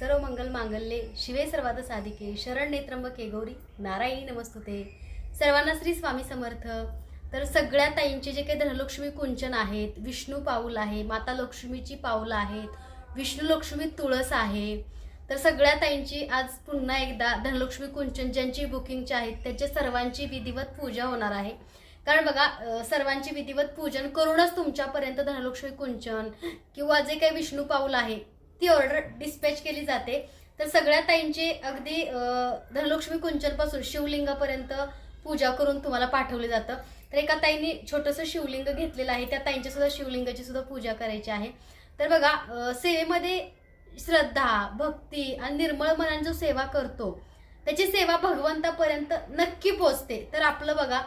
सर्व मंगल मांगल्ये. शिवे सर्वाद साधिके. शरण नेत्रंबके गौरी. नारायणी नमस्तुते. सर्वांना श्री स्वामी समर्थ. तर सगळ्या ताईंचे जे काही धनलक्ष्मी कुंचन आहेत विष्णू पाऊल आहे माता लक्ष्मीची पाऊल आहेत विष्णू लक्ष्मी तुळस आहे. तर सगळ्या ताईंची आज पुन्हा एकदा धनलक्ष्मी कुंचन ज्यांची बुकिंगची आहेत त्यांच्या सर्वांची विधिवत पूजा होणार आहे. कारण बघा सर्वांची विधिवत पूजन करूनच तुमच्यापर्यंत धनलक्ष्मी कुंचन किंवा जे काही विष्णू पाऊल आहे ती ऑर्डर डिस्पॅच केली जाते. तर सगळ्या ताईंचे अगदी धनलक्ष्मी कुंचनपासून शिवलिंगापर्यंत पूजा करून तुम्हाला पाठवलं जातं. तर एका ताईंनी छोटंसं शिवलिंग घेतलेलं आहे. त्या ताईंच्या सुद्धा शिवलिंगाची सुद्धा पूजा करायची आहे. तर बघा सेवेमध्ये श्रद्धा भक्ती आणि निर्मळ मनाने जो सेवा करतो त्याची सेवा भगवंतापर्यंत नक्की पोचते तर आपलं बघा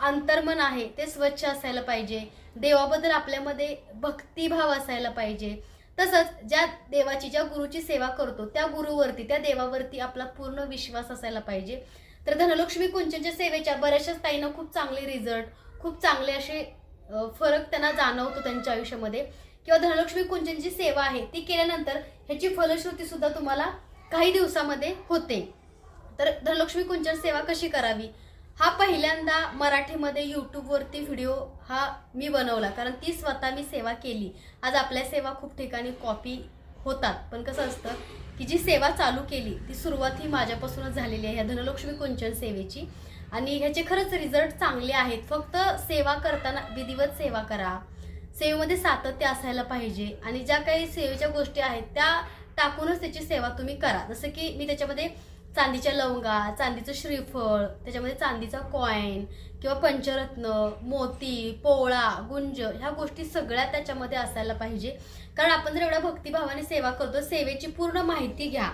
अंतर्मन आहे. ते स्वच्छ असायला पाहिजे. देवाबद्दल आपल्यामध्ये भक्तिभाव असायला पाहिजे. तसंच ज्या देवाची ज्या गुरुची सेवा करतो त्या गुरुवरती त्या देवावरती आपला पूर्ण विश्वास असायला पाहिजे. तर धनलक्ष्मी कुंचनच्या सेवेच्या बऱ्याचशाच ताईंना खूप चांगले रिझल्ट खूप चांगले असे फरक त्यांना जाणवतो त्यांच्या आयुष्यामध्ये. किंवा धनलक्ष्मी कुंचनची सेवा आहे ती केल्यानंतर ह्याची फलश्रुती सुद्धा तुम्हाला काही दिवसामध्ये होते. तर धनलक्ष्मी कुंचन सेवा कशी करावी? हा पहिल्यांदा मराठीमध्ये यूट्यूबवरती व्हिडिओ हा मी बनवला. कारण ती स्वतः मी सेवा केली. आज आपल्या सेवा खूप ठिकाणी कॉपी होतात. पण कसं असतं की जी सेवा चालू केली ती सुरुवात ही माझ्यापासूनच झालेली आहे. या धनलक्ष्मी कुंचन सेवेची. आणि ह्याचे खरंच रिझल्ट चांगले आहेत. फक्त सेवा करताना विधिवत सेवा करा. सेवेमध्ये सातत्य असायला पाहिजे. आणि ज्या काही सेवेच्या गोष्टी आहेत त्या टाकूनच त्याची सेवा तुम्ही करा. जसं की मी त्याच्यामध्ये चांदीच्या लवंगा चांदीचं श्रीफळ त्याच्यामध्ये चांदीचा कॉईन किंवा पंचरत्न मोती पोळा गुंज ह्या गोष्टी सगळ्या त्याच्यामध्ये असायला पाहिजे. कारण आपण जर एवढ्या भक्तिभावाने सेवा करतो सेवेची पूर्ण माहिती घ्या.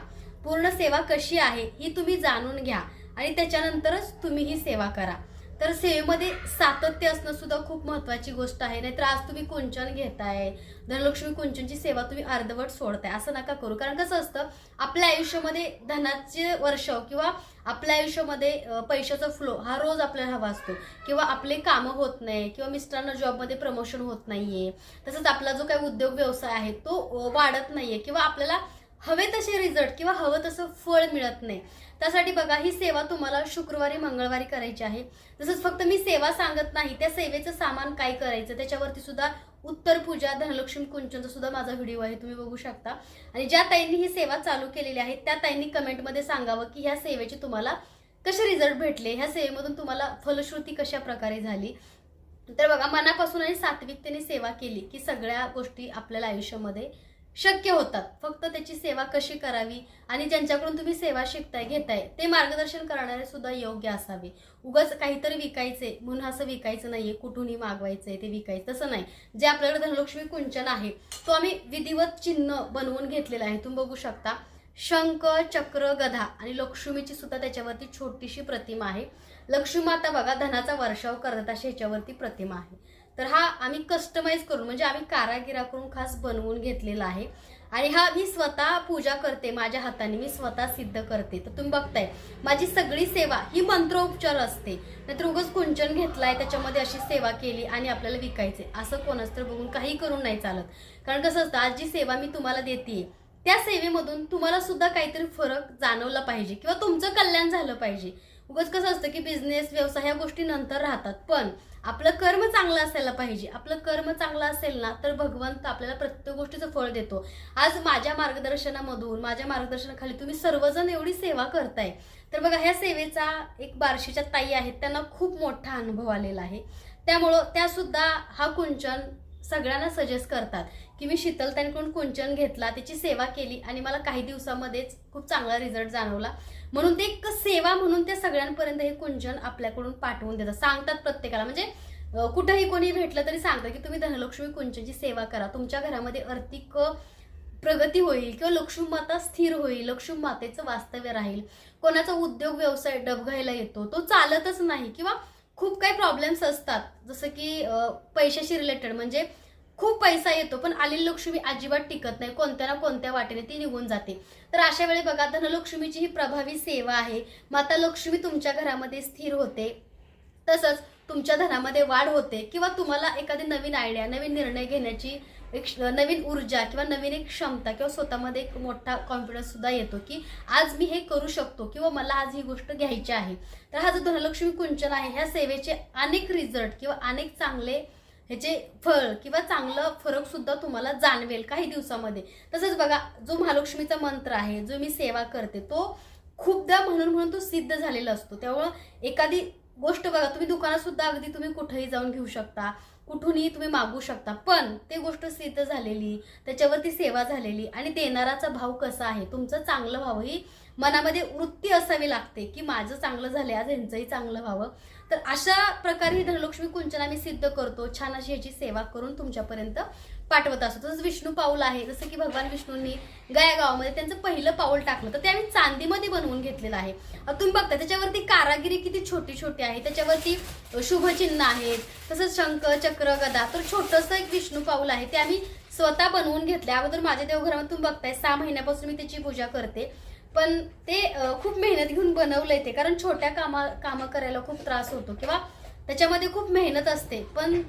पूर्ण सेवा कशी आहे ही तुम्ही जाणून घ्या. आणि त्याच्यानंतरच तुम्ही ही सेवा करा. तर सेवेमध्ये सातत्य असणं सुद्धा खूप महत्वाची गोष्ट आहे. नाहीतर आज तुम्ही कुंचन घेताय धनलक्ष्मी कुंचनची सेवा तुम्ही अर्धवट सोडताय असं नका करू. कारण कसं असतं आपल्या आयुष्यामध्ये धनाचे वर्ष किंवा आपल्या आयुष्यामध्ये पैशाचा फ्लो हा रोज आपल्याला हवा असतो. किंवा आपले कामं होत नाही किंवा मिस्टरांना जॉबमध्ये प्रमोशन होत नाहीये. तसंच आपला जो काही उद्योग व्यवसाय आहे तो वाढत वाढत नाहीये. किंवा आपल्याला हवे तसे रिझल्ट किंवा हवं तसं फळ मिळत नाही. त्यासाठी बघा ही सेवा तुम्हाला शुक्रवारी मंगळवारी करायची आहे. तसंच फक्त मी सेवा सांगत नाही त्या सेवेचं सामान काय करायचं त्याच्यावरती सुद्धा उत्तर पूजा धनलक्ष्मी कुंचनचा सुद्धा माझा व्हिडिओ आहे तुम्ही बघू शकता. आणि ज्या ताईंनी ही सेवा चालू केलेली आहे त्या ताईंनी कमेंटमध्ये सांगावं की ह्या सेवेचे तुम्हाला कसे रिझल्ट भेटले? ह्या सेवेमधून तुम्हाला फलश्रुती कशा प्रकारे झाली? तर बघा मनापासून आणि सात्विकतेने सेवा केली की सगळ्या गोष्टी आपल्याला आयुष्यामध्ये शक्य होतात. फक्त त्याची सेवा कशी करावी आणि ज्यांच्याकडून तुम्ही सेवा शिकताय घेताय ते मार्गदर्शन करणारे सुद्धा योग्य असावे. उगाच काहीतरी विकायचे म्हणून असं विकायचं नाहीये कुठूनही मागवायचंय ते विकायचं तसं नाही. जे आपल्याकडे धनलक्ष्मी कुंचन आहे तो आम्ही विधिवत चिन्ह बनवून घेतलेला आहे. तुम्ही बघू शकता शंख चक्र गधा आणि लक्ष्मीची सुद्धा त्याच्यावरती छोटीशी प्रतिमा आहे. लक्ष्मी माता बघा धनाचा वर्षाव करत अशी ह्याच्यावरती प्रतिमा आहे. तर हा आम्ही कस्टमाइज करून म्हणजे आम्ही कारागिराकडून खास बनवून घेतलेला आहे. आणि हा मी स्वतः पूजा करते माझ्या हाताने मी स्वतः सिद्ध करते. तर तुम्ही बघताय माझी सगळी सेवा ही मंत्रोपचार असते. नाहीतर उगाच कुंचन घेतलाय त्याच्यामध्ये अशी सेवा केली आणि आपल्याला विकायचे असं कोणाच तर बघून काही करून नाही चालत. कारण कसं असतं आज जी सेवा मी तुम्हाला देते त्या सेवेमधून तुम्हाला सुद्धा काहीतरी फरक जाणवला पाहिजे किंवा तुमचं कल्याण झालं पाहिजे. उगाच कसं असतं की बिझनेस व्यवसाय ह्या गोष्टी नंतर राहतात. पण आपलं कर्म चांगलं असायला पाहिजे. आपलं कर्म चांगलं असेल ना तर भगवंत आपल्याला प्रत्येक गोष्टीचं फळ देतो. आज माझ्या मार्गदर्शनामधून माझ्या मार्गदर्शनाखाली तुम्ही सर्वजण एवढी सेवा करताय. तर बघा ह्या सेवेचा एक बार्शीच्या ताई आहेत. त्यांना खूप मोठा अनुभव आलेला आहे. त्यामुळं त्यासुद्धा हा कुंचन सगळ्यांना सजेस्ट करतात की मी शीतलताईंकडून कुंचन घेतला त्याची सेवा केली आणि मला काही दिवसामध्येच खूप चांगला रिझल्ट जाणवला. म्हणून ते एक सेवा म्हणून ते सगळ्यांपर्यंत हे कुंचन आपल्याकडून पाठवून देतात. सांगतात प्रत्येकाला. म्हणजे कुठंही कोणी भेटलं तरी सांगतात की तुम्ही धनलक्ष्मी कुंचनची सेवा करा. तुमच्या घरामध्ये आर्थिक प्रगती होईल किंवा लक्ष्मी माता स्थिर होईल लक्ष्मी मातेचं वास्तव्य राहील. कोणाचा उद्योग व्यवसाय डबघायला येतो तो चालतच नाही किंवा खूप काही प्रॉब्लेम्स असतात. जसं की पैशाशी रिलेटेड म्हणजे खूप पैसा येतो पण आलेली लक्ष्मी अजिबात टिकत नाही. कोणत्या ना कोणत्या वाटेने ती निघून जाते. तर अशा वेळी बघा धनलक्ष्मीची ही प्रभावी सेवा आहे. माता लक्ष्मी तुमच्या घरामध्ये स्थिर होते. तसंच तुमच्या धनामध्ये वाढ होते. किंवा तुम्हाला एखादी नवीन आयडिया नवीन निर्णय घेण्याची एक नवीन ऊर्जा किंवा नवीन एक क्षमता किंवा स्वतःमध्ये एक मोठा कॉन्फिडन्स सुद्धा येतो की आज मी हे करू शकतो किंवा मला आज ही गोष्ट घ्यायची आहे. तर हा जो धनलक्ष्मी कुंचन आहे ह्या सेवेचे अनेक रिझल्ट किंवा अनेक चांगले ह्याचे फळ किंवा चांगलं फरक सुद्धा तुम्हाला जाणवेल काही दिवसामध्ये. तसंच बघा जो महालक्ष्मीचा मंत्र आहे जो मी सेवा करते तो खूपदा म्हणून म्हणून तो सिद्ध झालेला असतो. त्यामुळं एखादी गोष्ट बघा तुम्ही दुकानात सुद्धा अगदी तुम्ही कुठेही जाऊन घेऊ शकता. कुठूनही तुम्ही मागू शकता. पण ते गोष्ट सिद्ध झालेली त्याच्यावरती सेवा झालेली आणि देणाराचा भाव कसा आहे तुमचं चांगलं व्हावं ही मनामध्ये वृत्ती असावी लागते की माझं चांगलं झालं आज ह्यांचंही चांगलं व्हावं. तर अशा प्रकारे ही धनलक्ष्मी कुंचन आम्ही सिद्ध करतो. छान अशी ह्याची सेवा करून तुमच्यापर्यंत पाठवत असतो. तसंच विष्णू पाऊल आहे. जसं की भगवान विष्णूंनी गया गावामध्ये त्यांचं पहिलं पाऊल टाकलं तर ते आम्ही चांदीमध्ये बनवून घेतलेलं आहे. तुम्ही बघता त्याच्यावरती कारागिरी किती छोटी छोटी आहे. त्याच्यावरती शुभचिन्ह आहेत. तसंच शंख चक्र गदा. तर छोटंसं एक विष्णू पाऊल आहे. ते आम्ही स्वतः बनवून घेतलं अगोदर माझ्या देवघरामध्ये तुम्ही बघताय सहा महिन्यापासून मी त्याची पूजा करते. पण ते खूप मेहनत घेऊन बनवलंय ते. कारण छोट्या कामा कामं करायला खूप त्रास होतो किंवा त्याच्यामध्ये खूप मेहनत असते. पण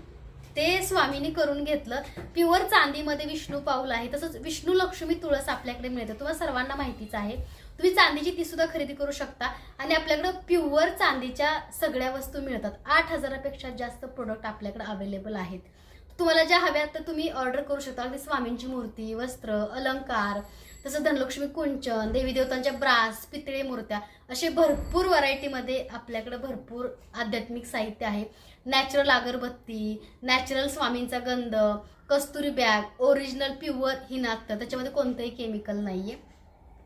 ते स्वामीने करून घेतलं. प्युअर चांदीमध्ये विष्णू पाऊल आहे. तसंच विष्णू लक्ष्मी तुळस आपल्याकडे मिळते. तुम्हाला सर्वांना माहितीच आहे. तुम्ही चांदीची ती सुद्धा खरेदी करू शकता. आणि आपल्याकडं प्युअर चांदीच्या सगळ्या वस्तू मिळतात. आठ हजारापेक्षा जास्त प्रोडक्ट आपल्याकडे अवेलेबल आहेत. तुम्हाला ज्या हव्यात तर तुम्ही ऑर्डर करू शकता. अगदी स्वामींची मूर्ती वस्त्र अलंकार तसं धनलक्ष्मी कुंचन देवी देवतांच्या ब्रास पितळे मूर्त्या असे भरपूर व्हरायटीमध्ये आपल्याकडे भरपूर आध्यात्मिक साहित्य आहे. नॅचरल अगरबत्ती नॅचरल स्वामींचा गंध कस्तुरी बॅग ओरिजिनल प्युअर ही नातं. त्याच्यामध्ये कोणतंही केमिकल नाहीये.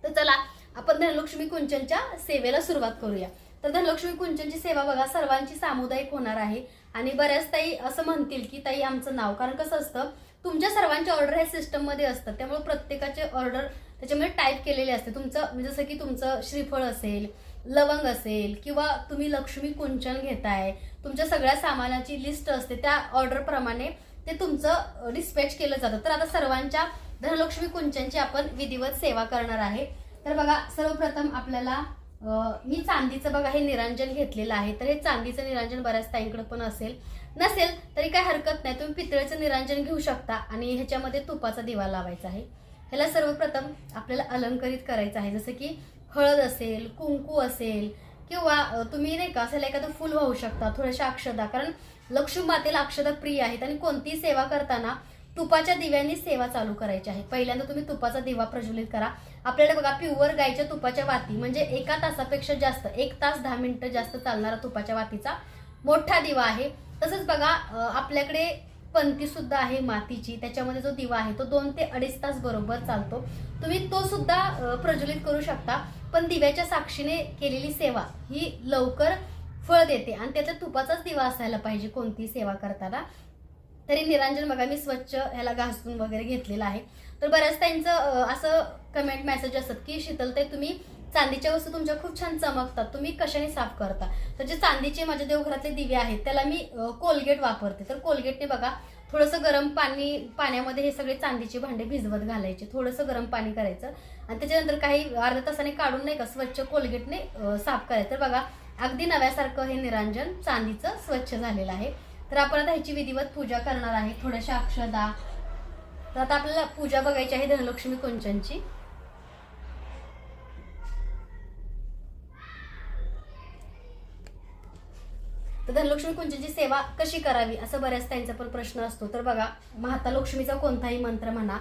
तर चला आपण धनलक्ष्मी कुंचनच्या सेवेला सुरुवात करूया. तर धनलक्ष्मी कुंचनची सेवा बघा सर्वांची सामुदायिक होणार आहे. आणि बऱ्याच ताई असं म्हणतील की ताई आमचं नाव. कारण कसं असतं तुमच्या सर्वांच्या ऑर्डर हे सिस्टममध्ये असतात. त्यामुळे प्रत्येकाचे ऑर्डर त्याच्यामध्ये टाईप केलेले असते. तुमचं म्हणजे जसं की तुमचं श्रीफळ असेल लवंग असेल किंवा तुम्ही लक्ष्मी कुंचन घेताय तुमच्या सगळ्या सामानाची लिस्ट असते. त्या ऑर्डरप्रमाणे ते तुमचं डिस्पॅच केलं जातं. तर आता सर्वांच्या धनलक्ष्मी कुंचनची आपण विधिवत सेवा करणार आहे. तर बघा सर्वप्रथम आपल्याला मी चांदीचं बघा हे निरांजन घेतलेलं आहे. तर हे चांदीचं निरांजन बऱ्याच ताईंकडे पण असेल. नसेल तरी काही हरकत नाही. तुम्ही पितळेचं निरांजन घेऊ शकता आणि ह्याच्यामध्ये तुपाचा दिवा लावायचा आहे. ह्याला सर्वप्रथम आपल्याला अलंकरित करायचं आहे. जसं की हळद असेल कुंकू असेल किंवा तुम्ही नाही का असेल एखादं फुल वाहू शकता थोड्याशा अक्षदा कारण लक्ष्मी मातेला अक्षदा प्रिय आहेत आणि कोणतीही सेवा करताना तुपाच्या दिव्यांनी सेवा चालू करायची आहे. पहिल्यांदा तुम्ही तुपाचा दिवा प्रज्वलित करा. आपल्याला बघा प्युअर गायच्या तुपाच्या वाती म्हणजे एका तासापेक्षा जास्त एक तास दहा मिनिटं जास्त चालणारा तुपाच्या वातीचा मोठा दिवा आहे. तसंच बघा आपल्याकडे पंती सुद्धा आहे मातीची त्याच्यामध्ये जो दिवा आहे तो दोन ते अडीच तास बरोबर चालतो. तुम्ही तो सुद्धा प्रज्वलित करू शकता पण दिव्याच्या साक्षीने केलेली सेवा ही लवकर फळ देते आणि त्याचा तुपाचाच दिवा असायला पाहिजे कोणतीही सेवा करताना. तरी निरांजन बघा मी स्वच्छ ह्याला घासून वगैरे घेतलेला आहे. तर बऱ्याच त्यांचं असं कमेंट मेसेज असतात की शीतलताई तुम्ही चांदीच्या वस्तू तुमच्या खूप छान चमकतात. तुम्ही कशाने साफ करता? तर जे चांदीचे माझ्या देवघरातले दिवे आहेत त्याला मी कोलगेट वापरते. तर कोलगेटने बघा थोडंसं गरम पाणी पाण्यामध्ये हे सगळे चांदीचे भांडे भिजवत घालायचे. थोडंसं गरम पाणी करायचं. आणि त्याच्यानंतर काही अर्ध्या तासाने काढून नाही का स्वच्छ कोलगेटने साफ करायचं. तर बघा अगदी नव्यासारखं हे निरांजन चांदीचं स्वच्छ झालेलं आहे. तर आपण आता ह्याची विधिवत पूजा करणार आहे. थोड्याशा अक्षदा. तर आता आपल्याला पूजा बघायची आहे धनलक्ष्मी कुंचनची. तर धनलक्ष्मी कुंजची सेवा कशी करावी? असं बऱ्याच त्यांचा पण प्रश्न असतो. तर बघा माता लक्ष्मीचा कोणताही मंत्र म्हणा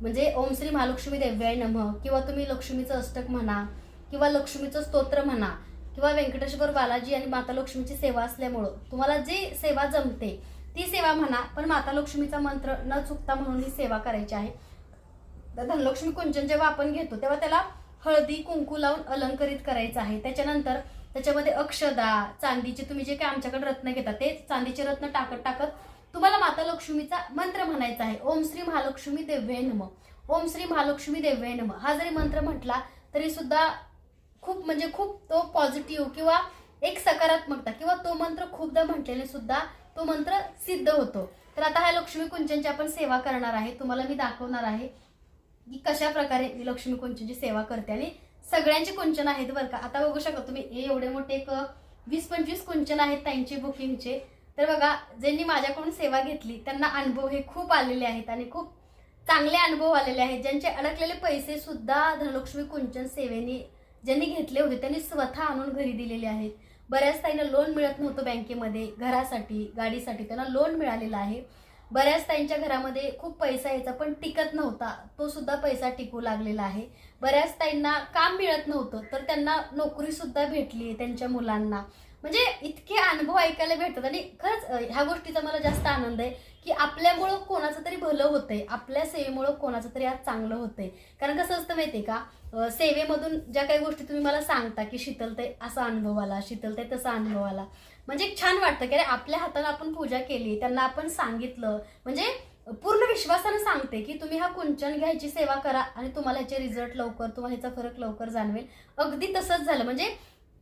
म्हणजे ओम श्री महालक्ष्मी देव्याय नम किंवा तुम्ही लक्ष्मीचं अष्टक म्हणा किंवा लक्ष्मीचं स्तोत्र म्हणा किंवा व्यंकटेश्वर बालाजी आणि माता लक्ष्मीची सेवा असल्यामुळं तुम्हाला जी सेवा जमते ती सेवा म्हणा पण माता लक्ष्मीचा मंत्र न चुकता म्हणून ही सेवा करायची आहे. तर धनलक्ष्मी कुंचन जेव्हा आपण घेतो तेव्हा त्याला हळदी कुंकू लावून अलंकरित करायचं आहे. त्याच्यानंतर त्याच्यामध्ये अक्षदा चांदीचे तुम्ही जे काय आमच्याकडे रत्न घेता ते चांदीचे रत्न टाकत टाकत तुम्हाला माता लक्ष्मीचा मंत्र म्हणायचा आहे. ओम श्री महालक्ष्मी देव्ये नम. ओम श्री महालक्ष्मी देव्ये नम. हा जरी मंत्र म्हटला तरी सुद्धा खूप म्हणजे खूप तो पॉझिटिव्ह किंवा एक सकारात्मकता किंवा तो मंत्र खूपदा म्हटलेले सुद्धा तो मंत्र सिद्ध होतो. तर आता ह्या लक्ष्मी कुंचनची आपण सेवा करणार आहे. तुम्हाला मी दाखवणार आहे की कशा प्रकारे लक्ष्मी कुंचनची सेवा करते आणि सगळ्यांचे कुंचन आहेत बरं का. आता बघू शकता तुम्ही हे एवढे मोठे एक वीस पंचवीस कुंचन आहेत त्यांचे बुकिंगचे. तर बघा ज्यांनी माझ्याकडून सेवा घेतली त्यांना अनुभव हे खूप आलेले आहेत आणि खूप चांगले अनुभव आलेले आहेत. ज्यांचे अडकलेले पैसे सुद्धा धनलक्ष्मी कुंचन सेवेने ज्यांनी घेतले होते त्यांनी स्वतः आणून घरी दिलेले आहेत. बऱ्याच त्यांना लोन मिळत नव्हतं बँकेमध्ये घरासाठी गाडीसाठी त्यांना लोन मिळालेलं आहे. बऱ्याच ताईंच्या घरामध्ये खूप पैसा यायचा पण टिकत नव्हता. तो सुद्धा पैसा टिकू लागलेला आहे. बऱ्याच ताईंना काम मिळत नव्हतं तर त्यांना नोकरी सुद्धा भेटली त्यांच्या मुलांना. म्हणजे इतके अनुभव ऐकायला भेटतात आणि खरंच ह्या गोष्टीचा मला जास्त आनंद आहे की आपल्यामुळं कोणाचं तरी भलं होतंय आपल्या सेवेमुळं कोणाचं तरी आज चांगलं होतंय. कारण कसं असतं माहितीये का? सेवेमधून ज्या काही गोष्टी तुम्ही मला सांगता की शीतलते असा अनुभव आला शीतलते तसा अनुभव आला म्हणजे छान वाटतं की अरे आपल्या हाताने आपण पूजा केली त्यांना आपण सांगितलं. म्हणजे पूर्ण विश्वासानं सांगते की तुम्ही हा कुंचन घ्यायची सेवा करा आणि तुम्हाला ह्याचे रिझल्ट लवकर तुम्हाला ह्याचा फरक लवकर जाणवेल. अगदी तसंच झालं. म्हणजे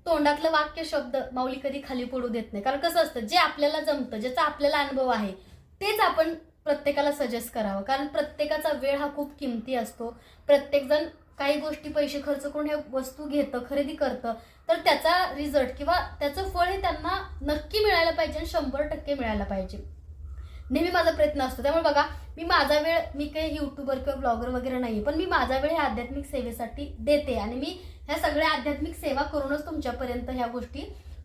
तोंडातलं वाक्य शब्द माऊली कधी खाली पडू देत नाही. कारण कसं असतं जे आपल्याला जमतं ज्याचा आपल्याला अनुभव आहे तेच आपण प्रत्येकाला सजेस्ट करावं. कारण प्रत्येकाचा वेळ हा खूप किमती असतो. प्रत्येकजण काही गोष्टी पैसे खर्च करून हे वस्तू घेतं खरेदी करतं तर त्याचा रिझल्ट किंवा त्याचं फळ हे त्यांना नक्की मिळायला पाहिजे आणि शंभर टक्के मिळायला पाहिजे. नेहमी माझा प्रयत्न असतो. त्यामुळे बघा मी माझा वेळ मी काही युट्यूबर किंवा ब्लॉगर वगैरे नाही पण मी माझा वेळ हे आध्यात्मिक सेवेसाठी देते आणि मी ह्या सगळ्या आध्यात्मिक सेवा करूनच तुमच्यापर्यंत ह्या गोष्टी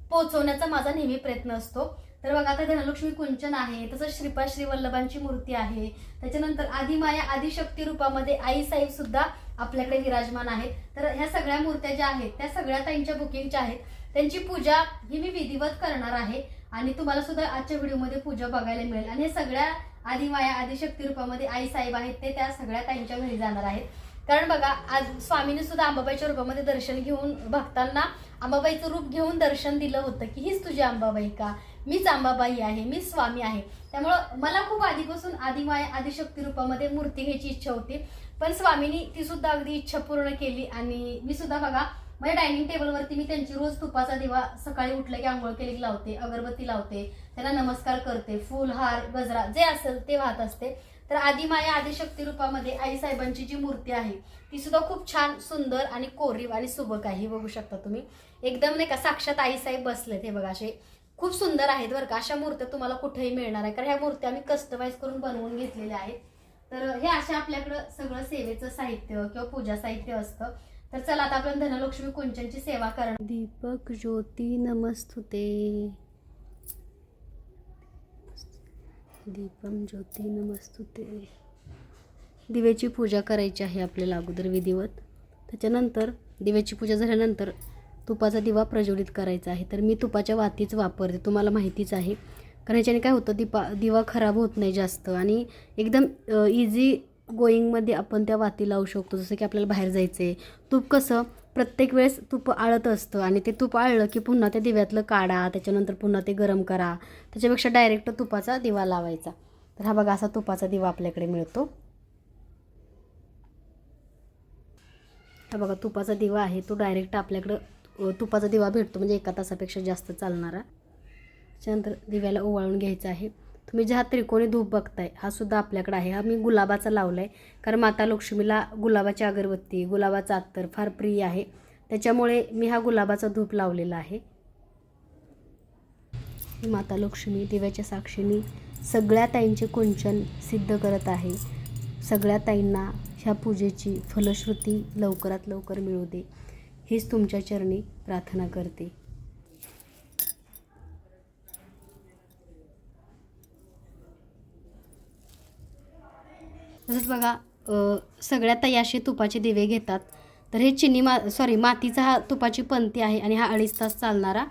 पोहोचवण्याचा माझा नेहमी प्रयत्न असतो. तर बघा आता धनलक्ष्मी कुंचन आहे तसंच श्रीपाद श्री वल्लभांची मूर्ती आहे. त्याच्यानंतर आदिमाया आदिशक्ती रूपामध्ये आई साहेब सुद्धा आपल्याकडे विराजमान आहेत. तर ह्या सगळ्या मूर्त्या ज्या आहेत त्या सगळ्या ताईंच्या बुकिंगच्या आहेत. त्यांची पूजा ही मी विधिवत करणार आहे आणि तुम्हाला सुद्धा आजच्या व्हिडिओमध्ये पूजा बघायला मिळेल. आणि हे सगळ्या आदिमाया आदिशक्ती रूपामध्ये आई साहेब आहेत ते त्या सगळ्या ताईंच्या घरी जाणार आहेत. कारण बघा आज स्वामीने सुद्धा अंबाबाईच्या रूपामध्ये दर्शन घेऊन भक्तांना अंबाबाईचं रूप घेऊन दर्शन दिलं होतं की हीच तुझी अंबाबाई का? मीच अंबाबाई आहे मी स्वामी आहे. त्यामुळं मला खूप आधीपासून आदिमाया आदिशक्ती रूपामध्ये मूर्ती घ्यायची इच्छा होती. पण स्वामीनी ती सुद्धा अगदी इच्छा पूर्ण केली आणि मी सुद्धा बघा माझ्या डायनिंग टेबलवरती मी त्यांची रोज तुपाचा दिवा सकाळी उठलं की आंघोळ केली लावते अगरबत्ती लावते त्यांना नमस्कार करते फुल हार गजरा जे असेल ते वाहत असते. तर आदिमाया आदिशक्ती रूपामध्ये आई साहेबांची जी मूर्ती आहे ती सुद्धा खूप छान सुंदर आणि कोरीव आणि सुबक आहे. हे बघू शकता तुम्ही. एकदम नाही का साक्षात आई साहेब बसलेत. हे बघा असे खूप सुंदर आहेत बरं का. अशा मूर्त्या तुम्हाला कुठेही मिळणार आहे कारण ह्या मूर्त्या आम्ही कस्टमाइज करून बनवून घेतलेल्या आहेत. तर हे अशा आपल्याकडं सगळं सेवेचं साहित्य किंवा पूजा साहित्य असतं. तर चला आता आपण धनलक्ष्मी कुंचनची सेवा करण दीपक ज्योती नमस्तुते. दीपम ज्योती नमस्तुते. दिव्याची पूजा करायची आहे आपल्याला अगोदर विधिवत. त्याच्यानंतर दिव्याची पूजा झाल्यानंतर तुपाचा दिवा प्रज्वलित करायचा आहे. तर मी तुपाच्या वातीच वापरते तुम्हाला माहितीच आहे. कारण याच्याने काय होतं दिपा दिवा खराब होत नाही जास्त. आणि एकदम इझी गोईंगमध्ये आपण त्या वाती लावू शकतो. जसं की आपल्याला बाहेर जायचं आहे तूप कसं प्रत्येक वेळेस तूप आळत असतं आणि ते तूप आळलं की पुन्हा त्या दिव्यातलं काढा त्याच्यानंतर पुन्हा ते गरम करा. त्याच्यापेक्षा डायरेक्ट तुपाचा दिवा लावायचा. तर हा बघा असा तुपाचा दिवा आपल्याकडे मिळतो. हा बघा तुपाचा दिवा आहे. तो डायरेक्ट आपल्याकडं तुपाचा दिवा भेटतो. म्हणजे एका तासापेक्षा जास्त चालणारा. त्याच्यानंतर दिव्याला ओवाळून घ्यायचा आहे. तुम्ही ज्या त्रिकोणी धूप बघताय हा सुद्धा आपल्याकडे आहे. हा मी गुलाबाचा लावला आहे कारण माता लक्ष्मीला गुलाबाची अगरबत्ती गुलाबाचा अत्तर फार प्रिय आहे. त्याच्यामुळे मी हा गुलाबाचा धूप लावलेला आहे. माता लक्ष्मी दिव्याच्या साक्षीने सगळ्या ताईंचे कुंचन सिद्ध करत आहे. सगळ्या ताईंना ह्या पूजेची फलश्रुती लवकरात लवकर मिळू दे. हीच तुमच्या चरणी प्रार्थना करते. तसंच बघा सगळ्या तयाशी तुपाचे दिवे घेतात. तर हे चिनी मा सॉरी मातीचा हा तुपाची पंती आहे आणि हा अडीच तास चालणारा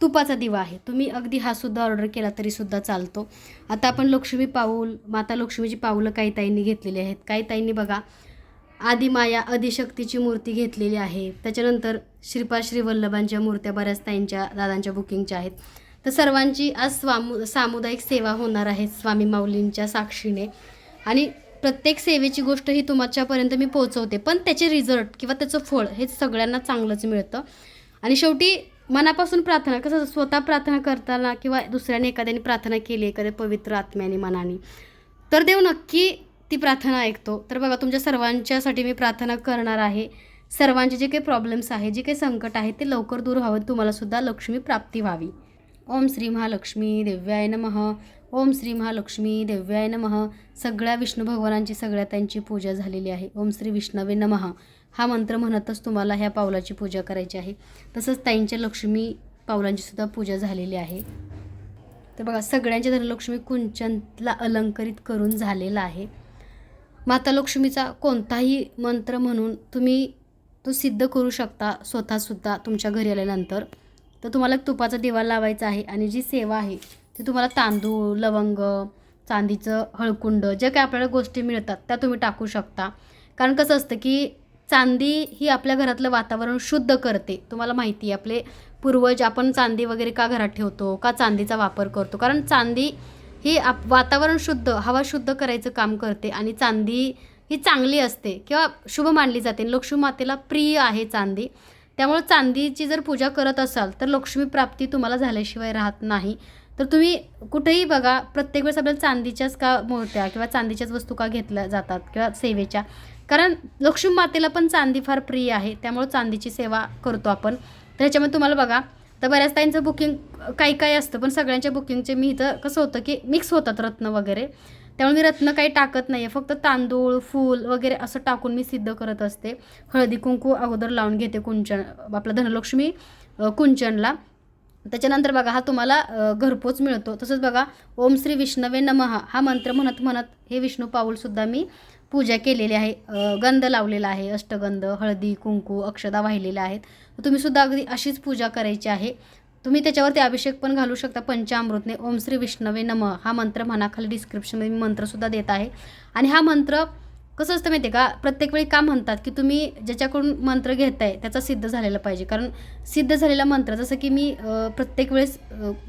तुपाचा दिवा आहे. तुम्ही अगदी हा सुद्धा ऑर्डर केला तरी सुद्धा चालतो. आता आपण लक्ष्मी पाऊल माता लक्ष्मीची पाऊलं काही ताईंनी घेतलेली आहेत. काही ताईंनी बघा आदिमाया आदिशक्तीची मूर्ती घेतलेली आहे. त्याच्यानंतर श्रीपाद श्री वल्लभांच्या मूर्त्या बऱ्याच ताईंच्या दादांच्या बुकिंगच्या आहेत. तर सर्वांची आज स्वामु सामुदायिक सेवा होणार आहे स्वामी माऊलींच्या साक्षीने. आणि प्रत्येक सेवेची गोष्ट ही तुमच्यापर्यंत मी पोहोचवते. पण त्याचे रिझल्ट किंवा त्याचं फळ हे सगळ्यांना चांगलंच मिळतं. आणि शेवटी मनापासून प्रार्थना कसं स्वतः प्रार्थना करताना किंवा दुसऱ्याने एखाद्याने प्रार्थना केली एखाद्या पवित्र आत्म्याने मनाने तर देव नक्की ती प्रार्थना ऐकतो. तर बघा तुमच्या सर्वांच्यासाठी मी प्रार्थना करणार आहे. सर्वांचे जे काही प्रॉब्लेम्स आहे जे काही संकट आहे ते लवकर दूर व्हावं. तुम्हालासुद्धा लक्ष्मी प्राप्ती व्हावी. ओम श्री महालक्ष्मी दिव्याय नमः. ओम श्री महालक्ष्मी दिव्याय नमः. सगळ्या विष्णू भगवानांची सगळ्या त्यांची पूजा झालेली आहे. ओम श्री विष्णवे नमः. हा मंत्र म्हणतच तुम्हाला ह्या पावलाची पूजा करायची आहे. तसंच ताईंच्या लक्ष्मी पावलांची सुद्धा पूजा झालेली आहे. तर बघा सगळ्यांच्या धनलक्ष्मी कुंचनला अलंकरित करून झालेला आहे. माता लक्ष्मीचा कोणताही मंत्र म्हणून तुम्ही तो सिद्ध करू शकता स्वतःसुद्धा तुमच्या घरी आल्यानंतर. तर तुम्हाला तुपाचा दिवा लावायचा आहे आणि जी सेवा आहे ते तुम्हाला तांदूळ लवंग चांदीचं हळकुंड जे काही आपल्याला गोष्टी मिळतात त्या तुम्ही टाकू शकता. कारण कसं असतं की चांदी ही आपल्या घरातलं वातावरण शुद्ध करते. तुम्हाला माहिती आहे आपले पूर्वज आपण चांदी वगैरे का घरात ठेवतो का चांदीचा वापर करतो? कारण चांदी ही आप वातावरण शुद्ध हवा शुद्ध करायचं काम करते आणि चांदी ही चांगली असते किंवा शुभ मानली जाते. लक्ष्मी मातेला प्रिय आहे चांदी. त्यामुळे चांदीची जर पूजा करत असाल तर लक्ष्मी प्राप्ती तुम्हाला झाल्याशिवाय राहत नाही. तर तुम्ही कुठेही बघा प्रत्येक वेळेस आपल्याला चांदीच्याच का मूर्त्या किंवा चांदीच्याच वस्तू का घेतल्या जातात किंवा सेवेच्या? कारण लक्ष्मी मातेला पण चांदी फार प्रिय आहे त्यामुळं चांदीची सेवा करतो आपण. तर ह्याच्यामध्ये तुम्हाला बघा तर बऱ्याच ताईंचं बुकिंग काही काही असतं पण सगळ्यांच्या बुकिंगचे मी इथं कसं होतं की मिक्स होतात रत्न वगैरे. त्यामुळे मी रत्न काही टाकत नाही आहे फक्त तांदूळ फूल वगैरे असं टाकून मी सिद्ध करत असते. हळदी कुंकू अगोदर लावून घेते कुंचन आपलं धनलक्ष्मी कुंचनला. त्याच्यानंतर बघा हा तुम्हाला घरपोच मिळतो. तसंच बघा ओम श्री विष्णवे नमः हा मंत्र म्हणत म्हणत हे विष्णू पाऊलसुद्धा मी पूजा केलेली आहे. गंध लावलेला आहे अष्टगंध हळदी कुंकू अक्षदा वाहिलेल्या आहेत. तुम्ही सुद्धा अगदी अशीच पूजा करायची आहे. तुम्ही त्याच्यावरती अभिषेक पण घालू शकता. पंचामृतने ओम श्री विष्णवे नम हा मंत्र म्हणा खाली डिस्क्रिप्शनमध्ये मी मंत्रसुद्धा देत आहे. आणि हा मंत्र कसं असतं माहिती आहे का? प्रत्येक वेळी का म्हणतात की तुम्ही ज्याच्याकडून मंत्र घेताय त्याचा सिद्ध झालेला पाहिजे. कारण सिद्ध झालेला मंत्र जसं की मी प्रत्येक वेळेस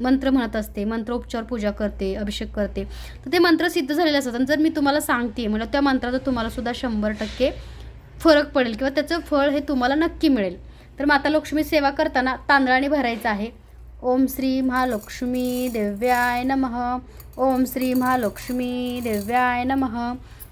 मंत्र म्हणत असते मंत्रोपचार पूजा करते अभिषेक करते तर ते मंत्र सिद्ध झालेले असतात. आणि जर मी तुम्हाला सांगते म्हणजे त्या मंत्राचा तुम्हालासुद्धा शंभर टक्के फरक पडेल किंवा त्याचं फळ हे तुम्हाला नक्की मिळेल. तर माता लक्ष्मी सेवा करताना तांदळाने भरायचं आहे. ओम श्री महालक्ष्मी दिव्याय नमः. ओम श्री महालक्ष्मी देव्याय नमः.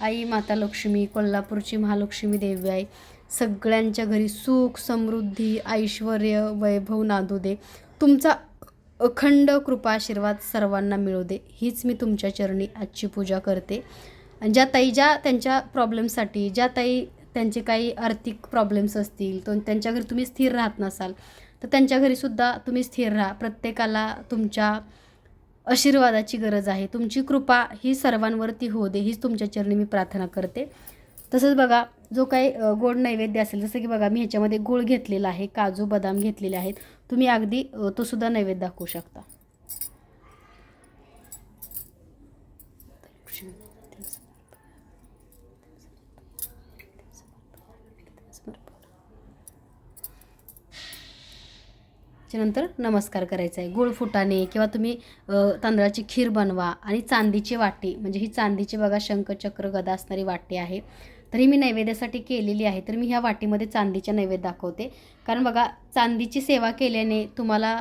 आई माता लक्ष्मी कोल्हापूरची महालक्ष्मी देवी आई सगळ्यांच्या घरी सुख समृद्धी ऐश्वर वैभव नादू दे. तुमचा अखंड कृपा आशीर्वाद सर्वांना मिळू दे. हीच मी तुमच्या चरणी आजची पूजा करते. आणि ज्या ताई ज्या त्यांच्या प्रॉब्लेमसाठी ज्या ताई त्यांचे काही आर्थिक प्रॉब्लेम्स असतील तो त्यांच्या घरी तुम्ही स्थिर राहत नसाल तर त्यांच्या घरीसुद्धा तुम्ही स्थिर राहा. प्रत्येकाला तुमच्या आशीर्वादाची गरज आहे. तुमची कृपा ही सर्वांवरती होऊ दे हीच तुमच्या चरणी मी प्रार्थना करते. तसंच बघा जो काही गोड नैवेद्य असेल जसं की बघा मी ह्याच्यामध्ये गुळ घेतलेला आहे काजू बदाम घेतलेले आहेत तुम्ही अगदी तोसुद्धा तो सुद्धा नैवेद्य दाखवू शकता. त्याच्यानंतर नमस्कार करायचा आहे. गुळ फुटाणे किंवा तुम्ही तांदळाची खीर बनवा आणि चांदीची वाटी म्हणजे ही चांदीची बघा शंखचक्र गदा असणारी वाटी आहे. तर ही मी नैवेद्यासाठी केलेली आहे. तर मी ह्या वाटीमध्ये चांदीच्या नैवेद्य दाखवते. कारण बघा चांदीची सेवा केल्याने तुम्हाला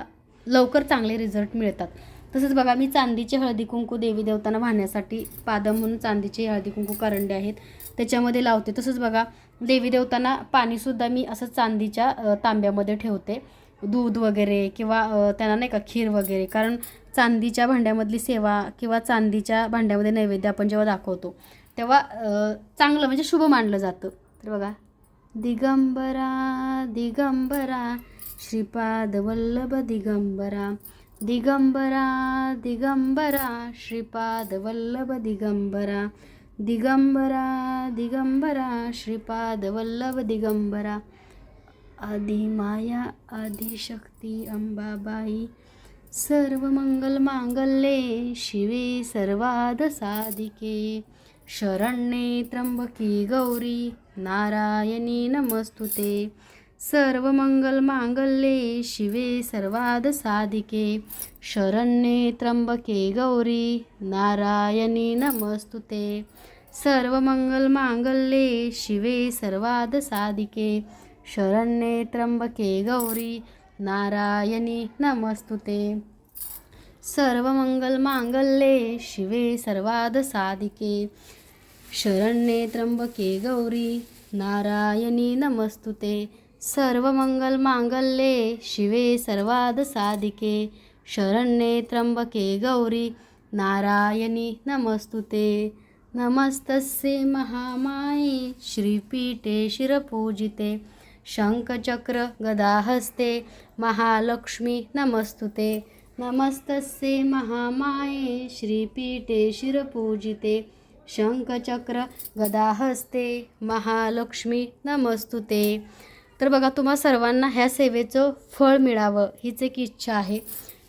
लवकर चांगले रिझल्ट मिळतात. तसंच बघा मी चांदीचे हळदी कुंकू देवी देवतांना वाहण्यासाठी पादम म्हणून चांदीचे हळदी कुंकू करंडे आहेत. त्याच्यामध्ये लावते. तसंच बघा देवी देवतांना पाणीसुद्धा मी असं चांदीच्या तांब्यामध्ये ठेवते. दूध वगैरे किंवा त्यांना नाही का खीर वगैरे. कारण चांदीच्या भांड्यामधली सेवा किंवा चांदीच्या भांड्यामध्ये नैवेद्य आपण जेव्हा दाखवतो तेव्हा चांगलं म्हणजे शुभ मानलं जातं. तर बघा. दिगंबरा दिगंबरा श्रीपाद वल्लभ दिगंबरा. दिगंबरा दिगंबरा श्रीपाद वल्लभ दिगंबरा. दिगंबरा दिगंबरा श्रीपाद वल्लभ दिगंबरा. आदि माया आदिशक्ती अंबाबाई. सर्व मंगल मांगल्ये शिवे सर्वाद साधिके. शरण्ये त्र्यंबकी गौरी नारायणी नमस्तुते. सर्व मंगल मांगल्ये शिवे सर्वाद साधिके. शरण्ये त्र्यंबके गौरी नारायणी नमस्तुते. सर्व मंगल मांगल्ये शिवे सर्वाद साधिके. शरण्ये त्र्यंबके गौरी नारायणी नमस्तुते. सर्व मंगल मांगल्ये शिवे सर्वाद साधिके शरण्ये त्र्यंबके गौरी नारायणी नमस्तुते. सर्व मंगल मांगल्ये शिवे सर्वाद साधिके शरण्ये त्र्यंबके गौरी नारायणी नमस्तुते. नमस्तस्य महामाये श्रीपीठे शिरपूजिते. शङ्खचक्र गदाहस्ते महालक्ष्मी नमस्तुते। नमस्तस्ये महामाये श्रीपीठे शिरपूजिते। शङ्खचक्र गदाहस्ते महालक्ष्मी नमस्तुते। तर बघा तुम्हा सर्वांना ह्या सेवेचं फळ मिळावं हीच एक इच्छा आहे.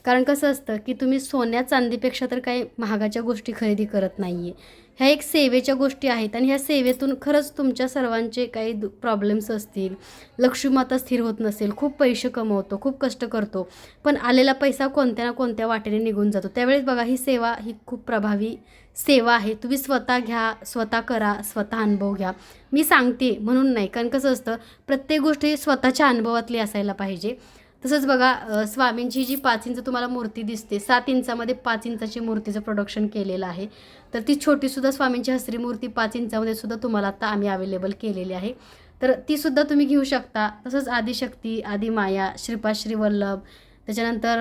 कारण कसं असतं की तुम्ही सोन्या चांदीपेक्षा तर काही महागाच्या गोष्टी खरेदी करत नाही आहे ह्या एक सेवेच्या गोष्टी आहेत आणि ह्या सेवेतून खरंच तुमच्या सर्वांचे काही दु प्रॉब्लेम्स असतील. लक्ष्मीमाता स्थिर होत नसेल खूप पैसे कमवतो खूप कष्ट करतो पण आलेला पैसा कोणत्या ना कोणत्या वाटेने निघून जातो. त्यावेळेस बघा ही सेवा ही खूप प्रभावी सेवा आहे. तुम्ही स्वतः घ्या स्वतः करा स्वतः अनुभव घ्या. मी सांगते म्हणून नाही कारण कसं असतं प्रत्येक गोष्टी स्वतःच्या अनुभवातली असायला पाहिजे. तसंच बघा स्वामींची जी पाच इंच तुम्हाला मूर्ती दिसते सात इंचामध्ये पाच इंचाची मूर्तीचं प्रोडक्शन केलेलं आहे. तर ती छोटीसुद्धा स्वामींची हसरी मूर्ती पाच इंचामध्ये सुद्धा तुम्हाला आता आम्ही अवेलेबल केलेली आहे. तर तीसुद्धा तुम्ही घेऊ शकता. तसंच आदिशक्ती आदिमाया श्रीपाद श्रीवल्लभ त्याच्यानंतर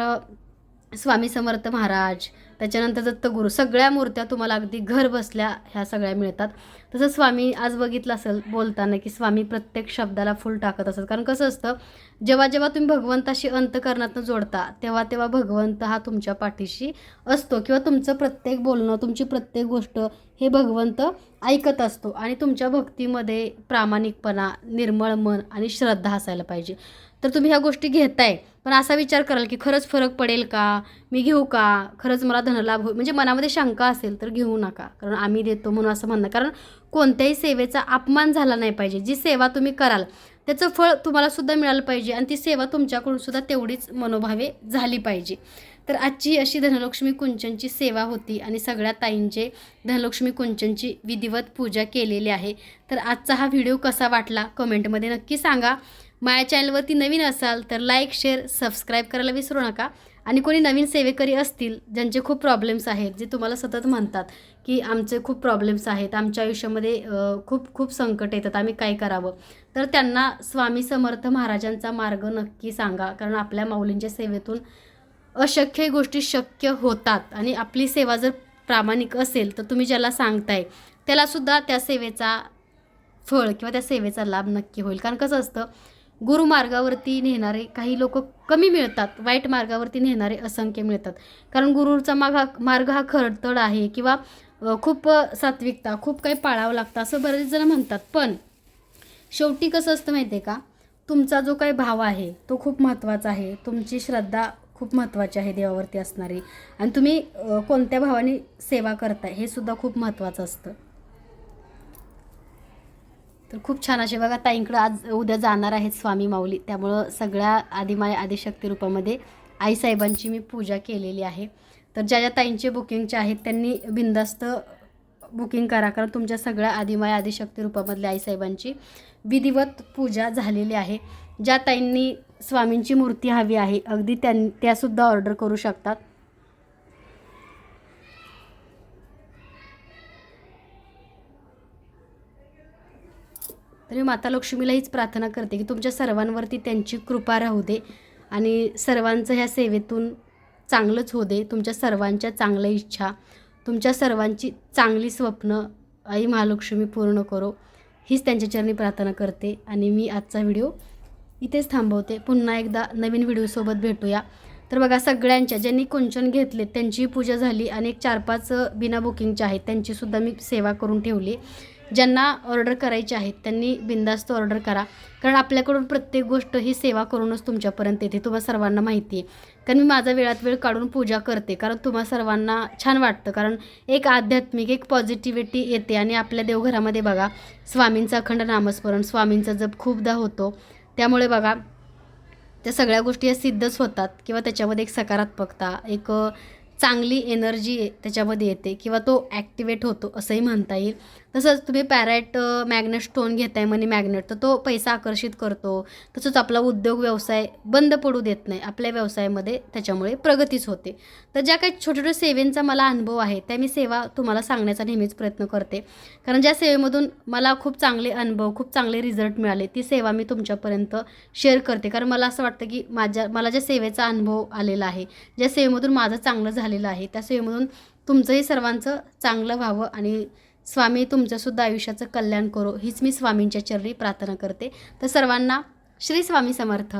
स्वामी समर्थ महाराज त्याच्यानंतर दत्तगुरू सगळ्या मूर्त्या तुम्हाला अगदी घर बसल्या ह्या सगळ्या मिळतात. तसं स्वामी आज बघितलं असेल बोलताना की स्वामी प्रत्येक शब्दाला फुल टाकत असत कारण कसं असतं जेव्हा जेव्हा तुम्ही भगवंताशी अंतकरणातनं जोडता तेव्हा तेव्हा भगवंत हा तुमच्या पाठीशी असतो किंवा तुमचं प्रत्येक बोलणं तुमची प्रत्येक गोष्ट हे भगवंत ऐकत असतो. आणि तुमच्या भक्तीमध्ये प्रामाणिकपणा निर्मळ मन आणि श्रद्धा असायला पाहिजे. तर तुम्ही ह्या गोष्टी घेताय. पण असा विचार कराल की खरंच फरक पडेल का? मी घेऊ का? खरंच मला धनलाभ होईल म्हणजे मनामध्ये शंका असेल तर घेऊ नका. कारण आम्ही देतो म्हणून असं म्हणणं. कारण कोणत्याही सेवेचा अपमान झाला नाही पाहिजे. जी सेवा तुम्ही कराल त्याचं फळ तुम्हाला सुद्धा मिळालं पाहिजे आणि ती सेवा तुमच्याकडून सुद्धा तेवढीच मनोभावे झाली पाहिजे. तर आजची अशी धनलक्ष्मी कुंचनची सेवा होती आणि सगळ्या ताईंचे धनलक्ष्मी कुंचनची विधिवत पूजा केलेली आहे. तर आजचा हा व्हिडिओ कसा वाटला? कमेंटमध्ये नक्की सांगा. माझ्या चॅनलवरती नवीन असाल तर लाईक शेअर सबस्क्राईब करायला विसरू नका. आणि कोणी नवीन सेवेकरी असतील ज्यांचे खूप प्रॉब्लेम्स आहेत जे तुम्हाला सतत म्हणतात की आमचे खूप प्रॉब्लेम्स आहेत आमच्या आयुष्यामध्ये खूप खूप संकट येतात आम्ही काय करावं? तर त्यांना स्वामी समर्थ महाराजांचा मार्ग नक्की सांगा कारण आपल्या माऊलींच्या सेवेतून अशक्य गोष्टी शक्य होतात. आणि आपली सेवा जर प्रामाणिक असेल तर तुम्ही ज्याला सांगताय त्यालासुद्धा त्या सेवेचा फळ किंवा त्या सेवेचा लाभ नक्की होईल. कारण कसं असतं गुरुमार्गावरती नेणारे काही लोक कमी मिळतात वाईट मार्गावरती नेणारे असंख्य मिळतात. कारण गुरुचा माग हा मार्ग हा खडतड आहे किंवा खूप सात्विकता खूप काही पाळावं लागतं असं बरेच जण म्हणतात. पण शेवटी कसं असतं माहिती आहे का? तुमचा जो काही भाव आहे तो खूप महत्त्वाचा आहे. तुमची श्रद्धा खूप महत्त्वाची आहे देवावरती असणारी. आणि तुम्ही कोणत्या भावाने सेवा करताय हे सुद्धा खूप महत्त्वाचं असतं. तर खूप छान असे बघा ताईंकडं आज उद्या जाणार आहेत स्वामी माऊली. त्यामुळं सगळ्या आदिमाय आदिशक्ती रूपामध्ये आईसाहेबांची मी पूजा केलेली आहे. तर ज्या ज्या ताईंचे बुकिंगचे आहेत त्यांनी बिंदास्त बुकिंग करा कारण तुमच्या सगळ्या आदिमाय आदिशक्ती रूपामधल्या आईसाहेबांची विधिवत पूजा झालेली आहे. ज्या ताईंनी स्वामींची मूर्ती हवी आहे अगदी त्यां त्यासुद्धा ऑर्डर करू शकतात. तर मी माता लक्ष्मीला हीच प्रार्थना करते की तुमच्या सर्वांवरती त्यांची कृपा राहू दे आणि सर्वांचं ह्या सेवेतून चांगलंच होऊ दे. तुमच्या सर्वांच्या चांगल्या इच्छा तुमच्या सर्वांची चांगली स्वप्न आई महालक्ष्मी पूर्ण करो. हीच त्यांच्या चरणी प्रार्थना करते आणि मी आजचा व्हिडिओ इथेच थांबवते. पुन्हा एकदा नवीन व्हिडिओसोबत भेटूया. तर बघा सगळ्यांच्या ज्यांनी कुंचन घेतले त्यांचीही पूजा झाली आणि एक चार पाच बिना बुकिंगच्या आहेत त्यांचीसुद्धा मी सेवा करून ठेवली. ज्यांना ऑर्डर करायची आहेत त्यांनी बिंदास्त ऑर्डर करा. कारण आपल्याकडून प्रत्येक गोष्ट ही सेवा करूनच तुमच्यापर्यंत येते तुम्हाला सर्वांना माहिती आहे कारण मी माझा वेळात वेळ काढून पूजा करते कारण तुम्हा सर्वांना छान वाटतं. कारण एक आध्यात्मिक एक पॉझिटिव्हिटी येते आणि आपल्या देवघरामध्ये बघा स्वामींचा अखंड नामस्मरण स्वामींचा जप खूपदा होतो. त्यामुळे बघा त्या सगळ्या गोष्टी या सिद्धच होतात किंवा त्याच्यामध्ये एक सकारात्मकता एक चांगली एनर्जी त्याच्यामध्ये येते किंवा तो ॲक्टिवेट होतो असंही म्हणता येईल. तसंच तुम्ही पॅरेट मॅग्नेट स्टोन घेताय मनी मॅग्नेट तर तो पैसा आकर्षित करतो. तसंच आपला उद्योग व्यवसाय बंद पडू देत नाही. आपल्या व्यवसायामध्ये त्याच्यामुळे प्रगतीच होते. तर ज्या काही छोट्या छोट्या सेवेंचा मला अनुभव आहे त्या मी सेवा तुम्हाला सांगण्याचा नेहमीच प्रयत्न करते. कारण ज्या सेवेमधून मला खूप चांगले अनुभव खूप चांगले रिझल्ट मिळाले ती सेवा मी तुमच्यापर्यंत शेअर करते. कारण मला असं वाटतं की माझ्या मला ज्या सेवेचा अनुभव आलेला आहे ज्या सेवेमधून माझं चांगलं झालेलं आहे त्या सेवेमधून तुमचंही सर्वांचं चांगलं व्हावं आणि स्वामी तुमच्यासुद्धा आयुष्याचं कल्याण करो. हीच मी स्वामींच्या चरणी प्रार्थना करते. तर सर्वांना श्री स्वामी समर्थ.